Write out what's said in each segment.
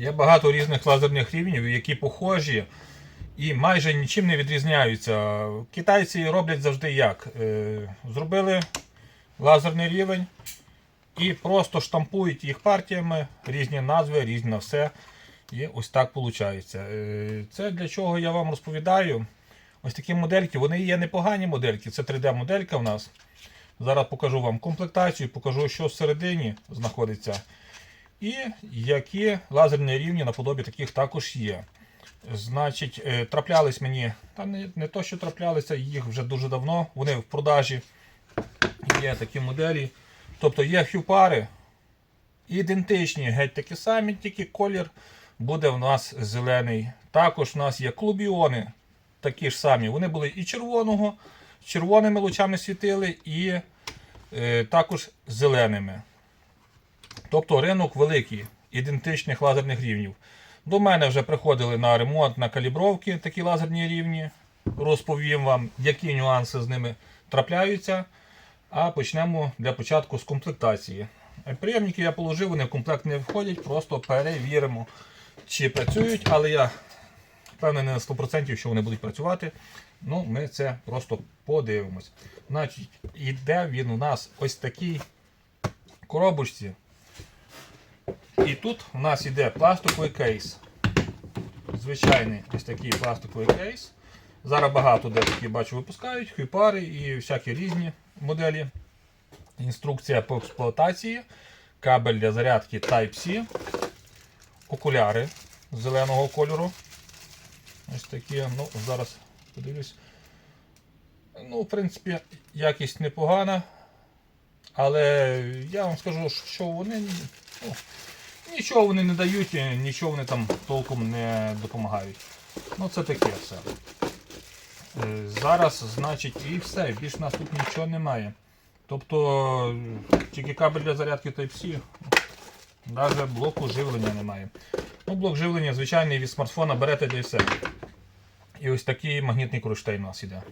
Є багато різних лазерних рівнів, які похожі і майже нічим не відрізняються. Китайці роблять завжди як? Е, Зробили лазерний рівень і просто штампують їх партіями, різні назви, різне все. І ось так виходить. Це для чого я вам розповідаю. Ось такі модельки, вони є непогані модельки, це 3D-моделька в нас. Зараз покажу вам комплектацію, покажу, що всередині знаходиться. І які лазерні рівні наподобі таких також є. Значить, е, траплялись мені, та не, не то, що траплялися, їх вже дуже давно, вони в продажі. Є такі моделі. Тобто є фюпари, ідентичні, геть такі самі, тільки колір буде в нас зелений. Також в нас є клубіони, такі ж самі. Вони були і червоного, червоними лучами світили, і е, також зеленими. Тобто ринок великий, ідентичних лазерних рівнів. До мене вже приходили на ремонт, на калібровки такі лазерні рівні. Розповім вам, які нюанси з ними трапляються. А почнемо для початку з комплектації. Приємники я положив, вони в комплект не входять, просто перевіримо, чи працюють, але я впевнений на 100%, що вони будуть працювати. Ну, ми це просто подивимось. Значить, іде він у нас ось такий коробочці. І тут у нас іде пластиковий кейс. Звичайний ось такий пластиковий кейс. Зараз багато де такі бачу випускають, хюпари і всякі різні моделі. Інструкція по експлуатації, кабель для зарядки Type-C, окуляри зеленого кольору. Ось такі, ну, зараз подивлюсь. Ну, в принципі, якість непогана. Але я вам скажу, що вони ну, нічого вони не дають, нічого вони там толком не допомагають. Ну, це таке все. Е, Зараз, значить, і все, більш нас тут нічого немає. Тобто тільки кабель для зарядки Type-C, навіть блоку живлення немає. Ну, блок живлення звичайний від смартфона берете для все. І ось такий магнітний кронштейн у нас іде.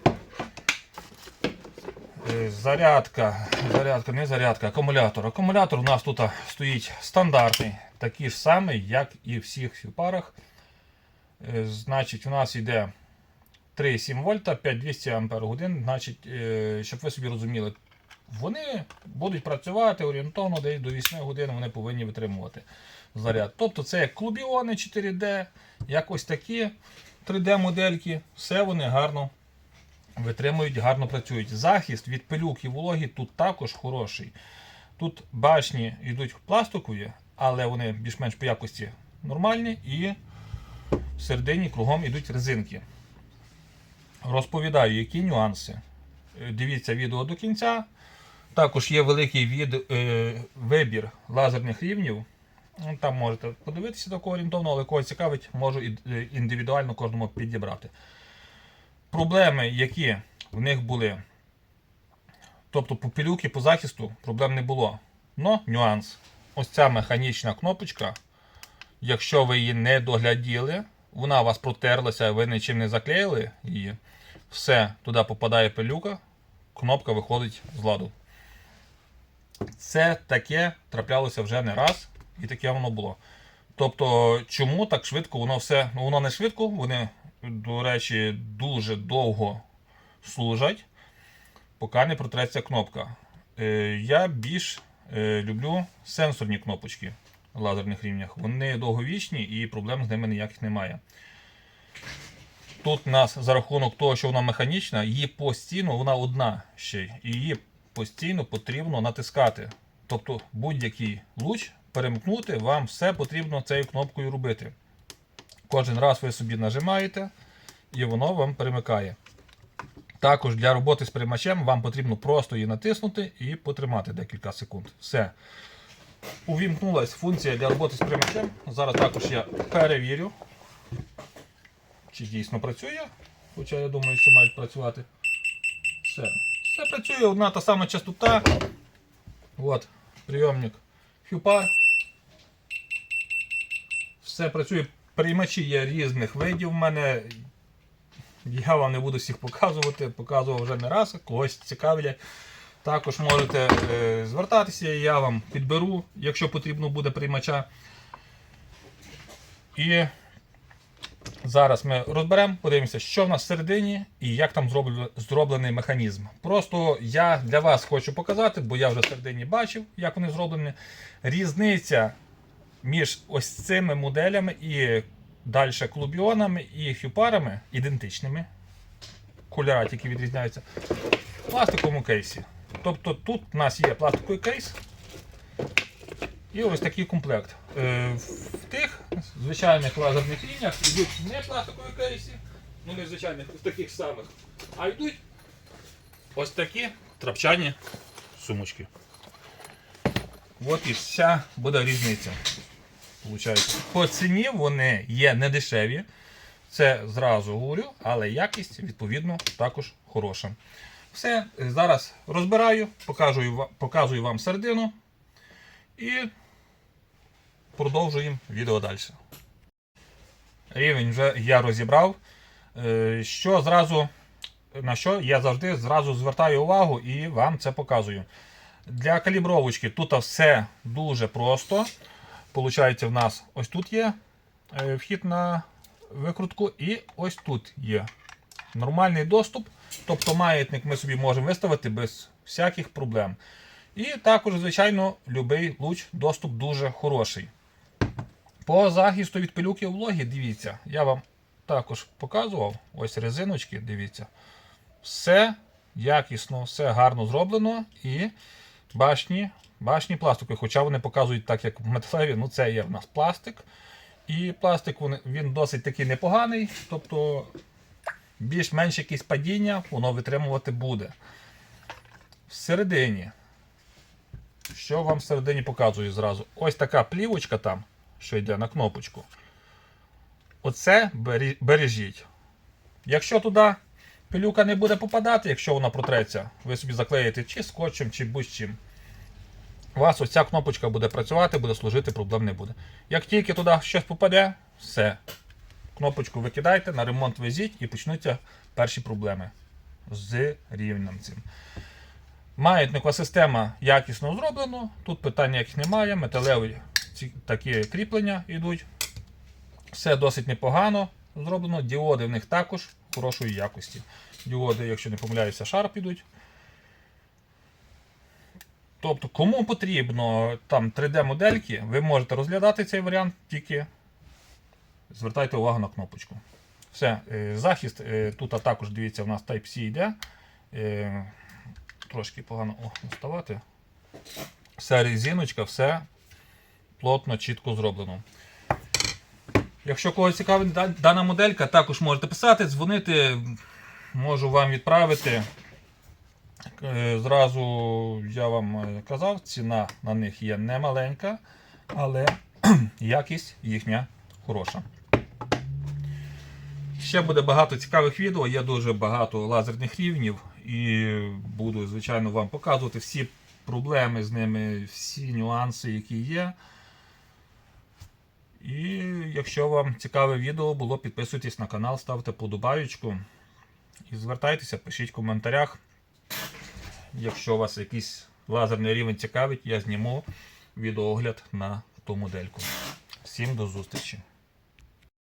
Е, Зарядка, зарядка, не зарядка, акумулятор. Акумулятор у нас тут стоїть стандартний, такий ж самий, як і в всіх парах. Е, Значить, у нас йде 3,7 вольта, 5200 ампер годин. Значить, е, щоб ви собі розуміли, вони будуть працювати орієнтовно десь до 8 годин вони повинні витримувати заряд. Тобто це як клубіони 4D, як ось такі 3D-модельки, все вони гарно витримують, гарно працюють. Захист від пилюк і вологі тут також хороший. Тут башні йдуть пластикові, але вони більш-менш по якості нормальні і всередині кругом йдуть резинки. Розповідаю, які нюанси. Е, Дивіться відео до кінця. Також є великий від, е, вибір лазерних рівнів. Ну, Там можете подивитися такого орієнтовно, але кого цікавить, можу е, індивідуально кожному підібрати. Проблеми, які в них були, тобто по пилюки, по захисту, проблем не було. Но нюанс. Ось ця механічна кнопочка, якщо ви її не догляділи, вона у вас протерлася, ви нічим не заклеїли її, все, туди попадає пилюка, кнопка виходить з ладу. Це таке траплялося вже не раз, і таке воно було. Тобто, чому так швидко воно все. Ну, воно не швидко, вони, до речі, дуже довго служать, поки не протреться кнопка. Е, я більш е, люблю сенсорні кнопочки в лазерних рівнях. Вони довговічні і проблем з ними ніяких немає. Тут у нас за рахунок того, що вона механічна, її постійно вона одна ще й, і її постійно потрібно натискати. Тобто будь-який луч перемкнути, вам все потрібно цією кнопкою робити. Кожен раз ви собі нажимаєте і воно вам перемикає. Також для роботи з приймачем вам потрібно просто її натиснути і потримати декілька секунд. Все. Увімкнулася функція для роботи з приймачем. Зараз також я перевірю, чи дійсно працює. Хоча я думаю, що мають працювати. Все. Все працює, одна та сама частота. От, прийомник Фюпар. Все працює. Приймачі є різних видів в мене. Я вам не буду всіх показувати, показував вже не раз, когось цікавлять. Також можете е, звертатися, я вам підберу, якщо потрібно буде приймача. І зараз ми розберемо, подивимося, що в нас всередині і як там зроблений механізм. Просто я для вас хочу показати, бо я вже всередині бачив, як вони зроблені. Різниця між ось цими моделями і далі клубіонами і хюпарами ідентичними. Кольора тільки відрізняються. В пластиковому кейсі. Тобто тут у нас є пластиковий кейс і ось такий комплект. Е, В тих звичайних лазерних лініях йдуть не пластикові кейси, ну не звичайних, в таких самих, а йдуть ось такі трапчані сумочки. От і вся буде різниця. Получається. По ціні вони є не дешеві. Це зразу говорю, але якість, відповідно, також хороша. Все, зараз розбираю, показую, показую вам середину і продовжуємо відео далі. Рівень вже я розібрав. Е, Що зразу, на що я завжди зразу звертаю увагу і вам це показую. Для калібровочки тут все дуже просто. Получається, в нас ось тут є е, вхід на викрутку, і ось тут є нормальний доступ. Тобто маятник ми собі можемо виставити без всяких проблем. І також, звичайно, будь-який луч доступ дуже хороший. По захисту від пилюки вологі, дивіться, я вам також показував. Ось резиночки, дивіться. Все якісно, все гарно зроблено. І башні, башні пластикові, хоча вони показують так, як металеві, ну це є в нас пластик. І пластик він досить такий непоганий. Тобто більш-менш якісь падіння воно витримувати буде. Всередині. Що вам всередині показую зразу? Ось така плівочка там, що йде на кнопочку. Оце бережіть. Якщо туди пилюка не буде попадати, якщо вона протреться, ви собі заклеїте чи скотчем, чи будь-чим. У вас ось ця кнопочка буде працювати, буде служити, проблем не буде. Як тільки туди щось попаде, все. Кнопочку викидайте, на ремонт везіть і почнуться перші проблеми з рівнем цим. Маятникова система якісно зроблена, тут питань ніяких немає, металеві такі кріплення йдуть. Все досить непогано зроблено. Діоди в них також хорошої якості. Діоди, якщо не помиляюся, шарп ідуть. Тобто, кому потрібно там 3D-модельки, ви можете розглядати цей варіант, тільки звертайте увагу на кнопочку. Все, е, захист е, тут також дивіться, у нас Type-C йде. Е, Трошки погано о, вставати. Все резиночка, все плотно, чітко зроблено. Якщо когось цікавить дана моделька, також можете писати, дзвонити, можу вам відправити. Е, Зразу я вам е, казав, ціна на них є немаленька, але якість їхня хороша. Ще буде багато цікавих відео, є дуже багато лазерних рівнів і буду, звичайно, вам показувати всі проблеми з ними, всі нюанси, які є. І якщо вам цікаве відео було, підписуйтесь на канал, ставте подобаючку і звертайтеся, пишіть в коментарях. Якщо вас якийсь лазерний рівень цікавить, я зніму відеоогляд на ту модельку. Всім до зустрічі!